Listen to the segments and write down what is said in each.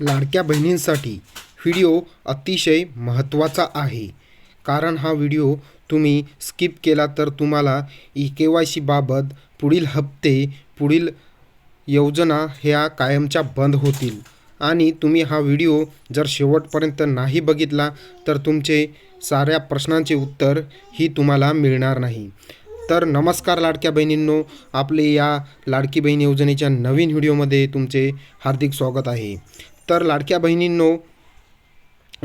लाडक्या बहिणींसाठी व्हिडिओ अतिशय महत्त्वाचा आहे. कारण हा व्हिडिओ तुम्ही स्किप केला तर तुम्हाला ई के वाय सीबाबत पुढील हप्ते पुढील योजना ह्या कायमच्या बंद होतील. आणि तुम्ही हा व्हिडिओ जर शेवटपर्यंत नाही बघितला तर तुमचे साऱ्या प्रश्नांचे उत्तर ही तुम्हाला मिळणार नाही. तर नमस्कार लाडक्या बहिणींनो आपले या लाडकी बहीण योजनेच्या नवीन व्हिडिओमध्ये तुमचे हार्दिक स्वागत आहे. तर लाडक्या बहिणींनो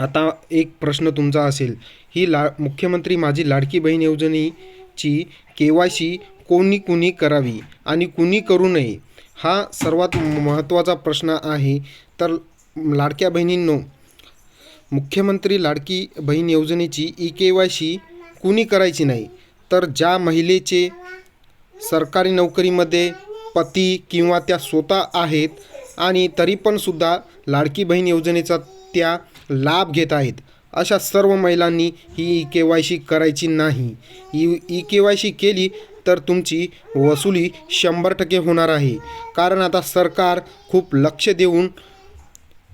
आता एक प्रश्न तुमचा असेल. ही ला मुख्यमंत्री माझी लाडकी बहीण योजनेची के वाय सी कोणी कुणी करावी आणि कुणी करू नये हा सर्वात महत्त्वाचा प्रश्न आहे. तर लाडक्या बहिणींनो मुख्यमंत्री लाडकी बहीण योजनेची ई के वाय सी कुणी करायची नाही तर ज्या महिलेचे सरकारी नोकरीमध्ये पती किंवा त्या स्वतः आहेत आणि तरी पण सुद्धा लाडकी बहीण योजनेचा त्या लाभ घेत आहेत. अशा सर्व महिलांनी ही ई के वाय सी करायची नाही. E E K Y C केली तर तुमची वसुली शंभर टक्के होणार आहे. कारण आता सरकार खूप लक्ष देऊन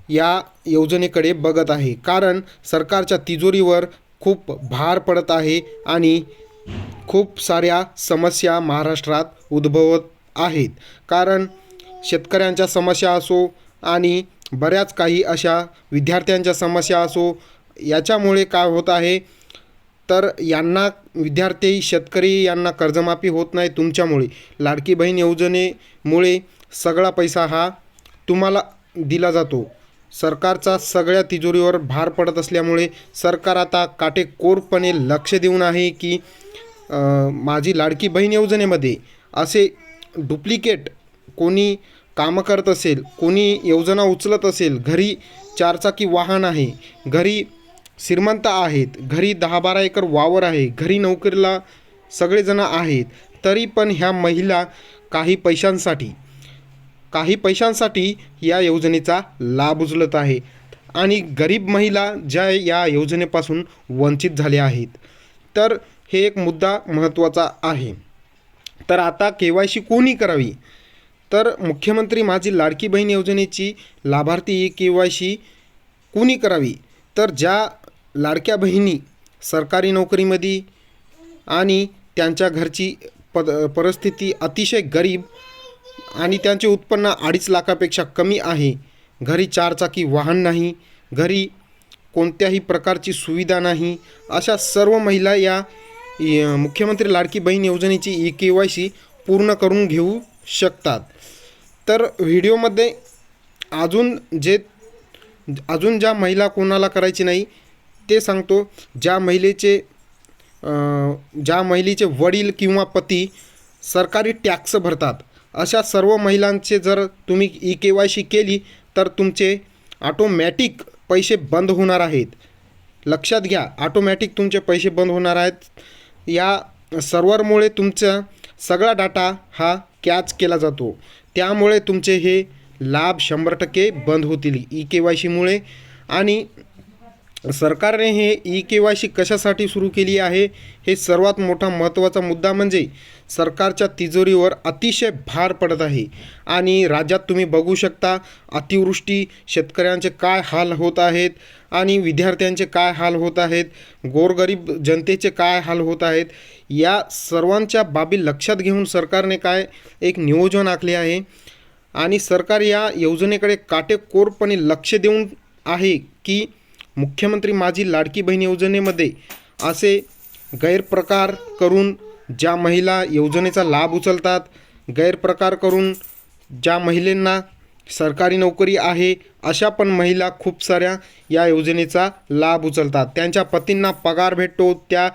या योजनेकडे बघत आहे. कारण सरकारच्या तिजोरीवर खूप भार पडत आहे आणि खूप साऱ्या समस्या महाराष्ट्रात उद्भवत आहेत. कारण शेतकऱ्यांच्या समस्या असो आणि बऱ्याच काही अशा विद्यार्थ्यांच्या समस्या असो याच्यामुळे काय होत आहे? तर यांना विद्यार्थी शेतकरी यांना कर्जमाफी होत नाही तुमच्यामुळे. लाडकी बहीण योजनेमुळे सगळा पैसा हा तुम्हाला दिला जातो. सरकारचा सगळ्या तिजोरीवर भार पडत असल्यामुळे सरकार आता काटेकोरपणे लक्ष देऊन आहे की माझी लाडकी बहीण योजनेमध्ये असे डुप्लिकेट कोणी कामं करत असेल कोणी योजना उचलत असेल घरी चारचाकी वाहन आहे घरी श्रीमंत आहेत घरी दहा बारा एकर वावर आहे घरी नोकरीला सगळेजण आहेत तरी पण ह्या महिला काही पैशांसाठी काही पैशांसाठी या योजनेचा लाभ उचलत आहे आणि गरीब महिला ज्या या योजनेपासून वंचित झाल्या आहेत. तर हे एक मुद्दा महत्त्वाचा आहे. तर आता के वाय सी कोणी करावी? तर मुख्यमंत्री माझी लाडकी बहीण योजनेची लाभार्थी के वाय सी कुणी करावी? तर ज्या लाडक्या बहिणी सरकारी नोकरीमध्ये आणि त्यांच्या घरची पद परिस्थिती अतिशय गरीब आणि त्यांचे उत्पन्न अडीच लाखापेक्षा कमी आहे घरी चारचाकी वाहन नाही घरी कोणत्याही प्रकारची सुविधा नाही अशा सर्व महिला या य- मुख्यमंत्री लाडकी बहीण योजनेची ई के वाय सी पूर्ण करून घेऊ शकतात. तर व्हिडिओमध्ये अजून जे अजून ज्या महिला कोणाला करायची नाही ते सांगतो. ज्या महिलेचे ज्या महिलेचे वडील किंवा पती सरकारी टॅक्स भरतात अशा सर्व महिलांचे जर तुम्ही ई के वाय सी केली तर तुमचे ऑटोमॅटिक पैसे बंद होणार आहेत. लक्षात घ्या ऑटोमॅटिक तुमचे पैसे बंद होणार आहेत. या सर्व्हरमुळे तुमचा सगळा डाटा हा कॅच केला जातो. त्यामुळे तुमचे हे लाभ शंभर टक्के बंद होतील ई के वाय सीमुळे आणि सरकारने हे ई के वाय सी कशासाठी सुरू केली आहे? हे सर्वात मोठा महत्त्वाचा मुद्दा म्हणजे सरकारच्या तिजोरीवर अतिशय भार पडत आहे. आणि राज्यात तुम्ही बघू शकता अतिवृष्टी शेतकऱ्यांचे काय हाल होत आहेत आणि विद्यार्थ्यांचे काय हाल होत आहेत गोरगरीब जनतेचे काय हाल होत आहेत या सर्वांच्या बाबी लक्षात घेऊन सरकारने काय एक नियोजन आखले आहे? आणि सरकार या योजनेकडे काटेकोरपणे लक्ष देऊन आहे की मुख्यमंत्री माझी लाडकी बहीण योजनेमध्ये असे गैरप्रकार करून ज्या महिला योजनेचा लाभ उचलतात गैरप्रकार करून ज्या महिलांना सरकारी नोकरी आहे अशा पण महिला खूप साऱ्या या योजनेचा लाभ उचलतात. त्यांच्या पतींना पगार भेटतो त्या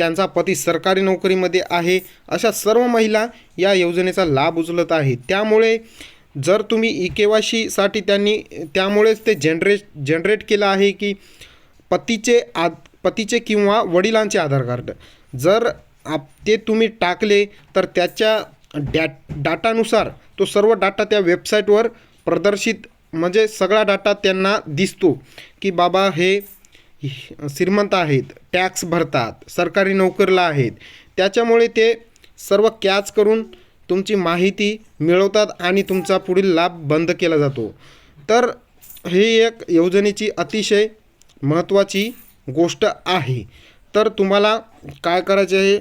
त्यांचा पती सरकारी नोकरीमध्ये आहे. अशा सर्व महिला या योजनेचा लाभ उचलत आहे त्यामुळे जर तुम्ही ई त्यांनी त्यामुळेच ते जनरेट जनरेट केलं आहे की पतीचे आद पतीचे किंवा वडिलांचे आधार कार्ड. जर आप ते तुम्ही टाकले तर त्याच्या डॅ डाटानुसार तो सर्व डाटा त्या वेबसाईटवर प्रदर्शित म्हणजे सगळा डाटा त्यांना दिसतो की बाबा हे श्रीमंत आहेत टॅक्स भरतात सरकारी नोकरीला आहेत. त्याच्यामुळे ते सर्व कॅच करून तुमची माहिती मिळवतात आणि तुमचा पुढील लाभ बंद केला जातो. तर ही एक योजनेची अतिशय महत्त्वाची गोष्ट आहे. तर तुम्हाला काय करायचे आहे?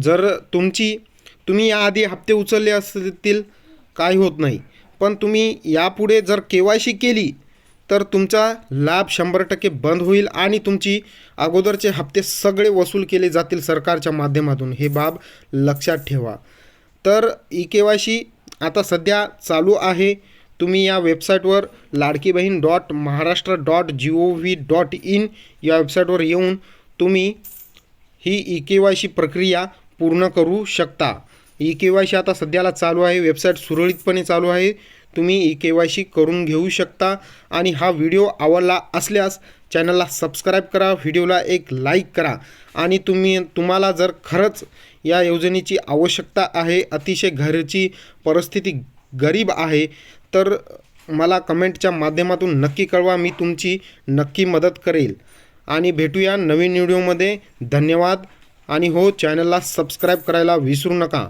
जर तुमची तुम्ही याआधी हप्ते उचलले असतील काही होत नाही. पण तुम्ही यापुढे जर के वाय सी केली तर तुमचा लाभ शंभर टक्के बंद होईल आणि तुमची अगोदरचे हप्ते सगळे वसूल केले जातील सरकारच्या माध्यमातून. हे बाब लक्षात ठेवा. तर ई के वाय सी आता सध्या चालू आहे. तुम्ही या वेबसाईटवर Ladki Bahin dot Maharashtra dot G O V dot in या वेबसाईटवर येऊन तुम्ही ही ई के वाय सी प्रक्रिया पूर्ण करू शकता. ई के वाय सी आता सध्याला चालू आहे. वेबसाईट सुरळीतपणे चालू आहे. तुम्ही ई के वाय सी करून घेऊ शकता. आणि हा व्हिडिओ आवडला असल्यास चॅनलला सबस्क्राईब करा व्हिडिओला एक लाईक करा. आणि तुम्ही तुम्हाला जर खरंच या योजनेची आवश्यकता आहे अतिशय घरची परिस्थिती गरीब आहे तर मला कमेंटच्या माध्यमातून नक्की कळवा मी तुमची नक्की मदत करेल. आणि भेटूया नवीन व्हिडिओमध्ये. धन्यवाद. आणि हो चॅनलला सबस्क्राईब करायला विसरू नका.